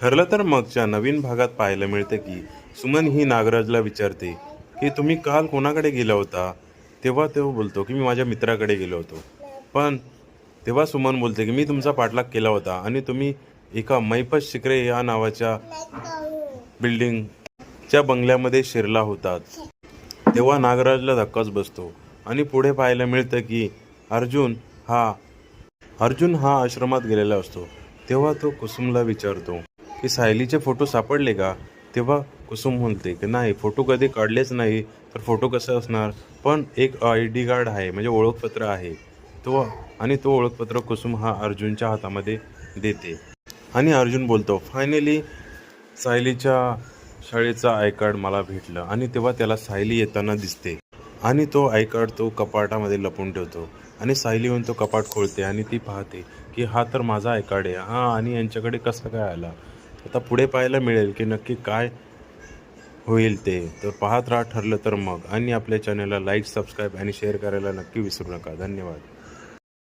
ठरलं तर मगच्या नवीन भागात पाहायला मिळतं की सुमन ही नागराजला विचारते की तुम्ही काल कोणाकडे गेला होता? तेव्हा तो बोलतो की मी माझ्या मित्राकडे गेलो होतो. पण तेव्हा सुमन बोलते की मी तुमचा पाठलाग केला होता आणि तुम्ही एका मैपत शिकरे या नावाच्या बिल्डिंगच्या बंगल्यामध्ये शिरला होतात. तेव्हा नागराजला धक्काच बसतो आणि पुढे पाहायला मिळतं की अर्जुन हा अर्जुन हा आश्रमात गेलेला असतो. तेव्हा तो कुसुमला विचारतो की सायलीचे फोटो सापडले का? तेव्हा कुसुम म्हणते की नाही फोटो कधी काढलेच नाही तर फोटो कसं असणार? पण एक आय डी कार्ड आहे म्हणजे ओळखपत्र आहे. तो आणि तो ओळखपत्र कुसुम हा अर्जुनच्या हातामध्ये देते. आणि अर्जुन बोलतो फायनली सायलीच्या शाळेचा आय कार्ड मला भेटलं. आणि तेव्हा त्याला सायली येताना दिसते. आणि तो आय कार्ड तो कपाटामध्ये लपून ठेवतो. आणि सायली येऊन तो कपाट खोलते आणि ती पाहते की हा तर माझा आय कार्ड आहे. हां आणि यांच्याकडे कसा काय आला? आता पुढे पाहायला मिळेल की नक्की काय होईल ते. तर पाहत राहा ठरलं तर मग. आणि आपल्या चॅनलला लाईक सबस्क्राईब आणि शेअर करायला नक्की विसरू नका. धन्यवाद.